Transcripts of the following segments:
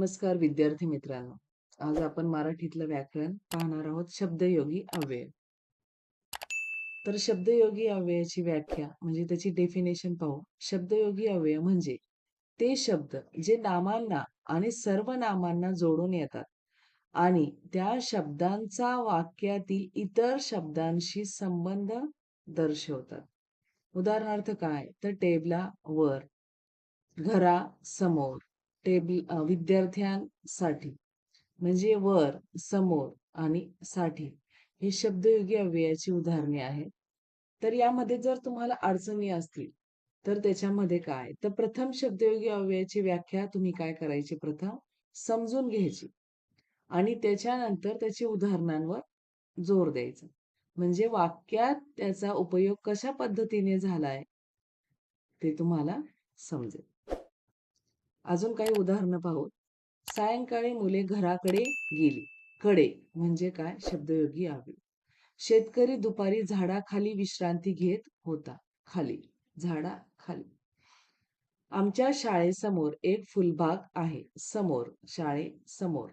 नमस्कार विद्यार्थी मित्रांनो. आज आपण मराठीतलं व्याकरण पाहणार आहोत शब्दयोगी अव्यय. तर शब्दयोगी अव्ययाची व्याख्या म्हणजे त्याची डेफिनेशन पाहू. शब्दयोगी अव्यय म्हणजे ते शब्द जे नामांना आणि सर्व नामांना जोडून येतात आणि त्या शब्दांचा वाक्यातील इतर शब्दांशी संबंध दर्शवतात. उदाहरणार्थ काय? तर टेबला वर घरा समोर टेबल विद्यार्थ्यांसाठी. म्हणजे वर समोर आणि साठी. हे शब्दयोगी अव्ययाची उदाहरणे आहेत. तर यामध्ये जर तुम्हाला अडचणी असतील तर त्याच्यामध्ये काय? तर प्रथम शब्दयोगी अव्ययाची व्याख्या तुम्ही काय करायची? प्रथम समजून घ्यायची. आणि त्याच्यानंतर त्याची उदाहरणांवर जोर द्यायचा. म्हणजे वाक्यात त्याचा उपयोग कशा पद्धतीने झालाय ते तुम्हाला समजेल. अजून काही उदाहरणं पाहू. सायंकाळी मुले घराकडे गेली. कडे म्हणजे काय? शब्दयोगी आवे. शेतकरी दुपारी झाडाखाली विश्रांती घेत होता. खाली. झाडा खाली आमच्या शाळेसमोर एक फुलबाग आहे. समोर. शाळे समोर.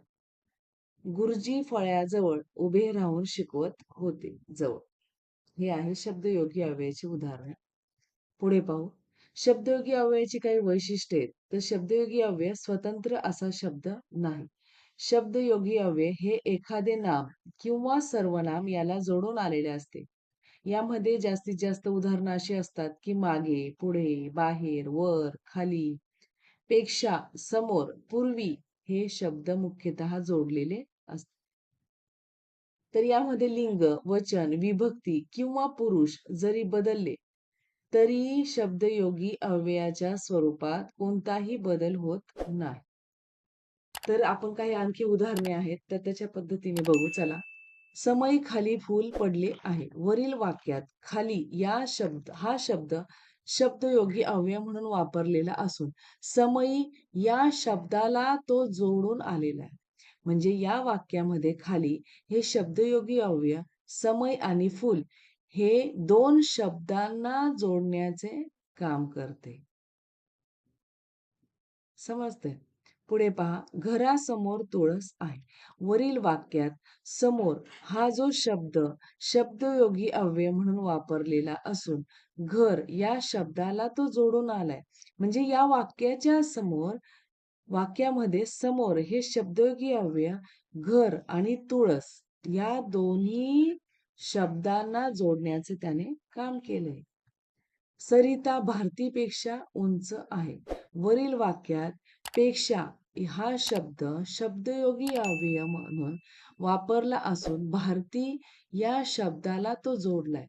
गुरुजी फळ्याजवळ उभे राहून शिकवत होते. जवळ. हे आहे शब्द योगी अव्ययाची उदाहरण. पुढे पाहू. शब्दयोगी अव्ययाची काही वैशिष्ट्ये आहेत. तर शब्दयोगी अव्यय स्वतंत्र असा शब्द नाही. शब्दयोगी अव्यय हे एखादे नाम किंवा सर्वनाम याला जोडून आलेले असते. यामध्ये जास्तीत जास्त उदाहरणं अशी असतात की मागे पुढे बाहेर वर खाली पेक्षा समोर पूर्वी हे शब्द मुख्यतः जोडलेले असतात तर यामध्ये लिंग वचन विभक्ती किंवा पुरुष जरी बदलले तरीही शब्दयोगी अव्ययाच्या स्वरूपात कोणताही बदल होत नाही. तर आपण काही आणखी उदाहरणे आहेत तर त्याच्या पद्धतीने बघू. चला. समयी खाली फूल पडले आहे. वरील वाक्यात खाली या शब्द हा शब्द शब्दयोगी अव्यय म्हणून वापरलेला असून समयी या शब्दाला तो जोडून आलेला आहे. म्हणजे या वाक्यामध्ये खाली हे शब्दयोगी अव्यय समय आणि फुल हे दोन शब्दांना जोडण्याचे काम करते. समजते पुढे पहा. घरासमोर तुळस आहे. वरील वाक्यात समोर हा जो शब्द शब्दयोगी अव्यय म्हणून वापरलेला असून घर या शब्दाला तो जोडून आलाय. म्हणजे या वाक्याच्या समोर वाक्यामध्ये समोर हे शब्दयोगी अव्यय घर आणि तुळस या दोन्ही शब्दांना जोडण्याचे त्याने काम केलंय. सरिता भारतीपेक्षा उंच आहे. वरील वाक्यात पेक्षा हा शब्द शब्दयोगी अव्यय म्हणून वापरला असून भारती या शब्दाला तो जोडलाय.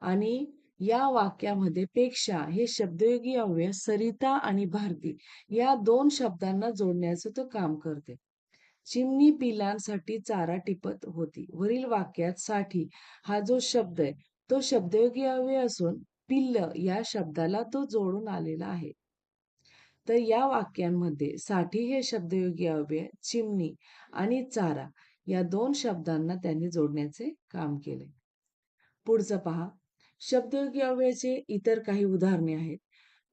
आणि या वाक्यामध्ये पेक्षा हे शब्दयोगी अव्यय सरिता आणि भारती या दोन शब्दांना जोडण्याचं तो काम करते चिमणी पिलांसाठी चारा टिपत होती. वरील वाक्यात साठी हा जो शब्द आहे तो शब्दयोगी अव्यय असून पिल्ल या शब्दाला तो जोडून आलेला आहे. तर या वाक्यांमध्ये साठी हे शब्दयोगी अव्यय चिमणी आणि चारा या दोन शब्दांना त्यांनी जोडण्याचे काम केले. पुढचं पहा. शब्दयोगी अव्ययाचे इतर काही उदाहरणे आहेत.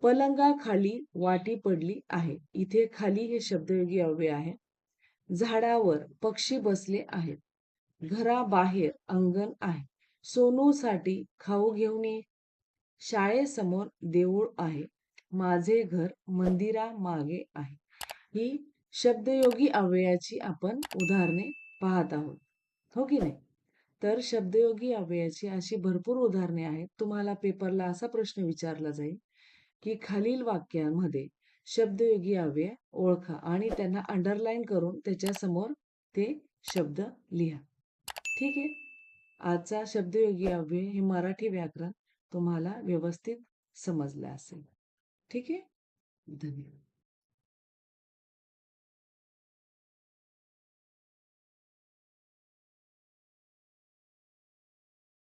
पलंगाखाली वाटी पडली आहे. इथे खाली हे शब्दयोगी अव्यय आहे. झाडावर पक्षी बसले आहेत. घराबाहेर अंगण आहे. सोनूसाठी खाऊ घेऊन ये. शाळेसमोर देऊळ आहे. माझे घर मंदिरा मागे आहे. ही शब्दयोगी अव्ययाची आपण उदाहरणे पाहत आहोत. हो की नाही? तर शब्दयोगी अव्ययाची अशी भरपूर उदाहरणे आहेत. तुम्हाला पेपरला असा प्रश्न विचारला जाईल की खालील वाक्यांमध्ये शब्दयोगी अव्यय ओळखा आणि त्यांना अंडरलाईन करून त्याच्यासमोर ते शब्द लिहा. ठीक आहे? आजचा शब्दयोगी अव्यय हे मराठी व्याकरण तुम्हाला व्यवस्थित समजलं असेल. ठीक आहे? धन्यवाद.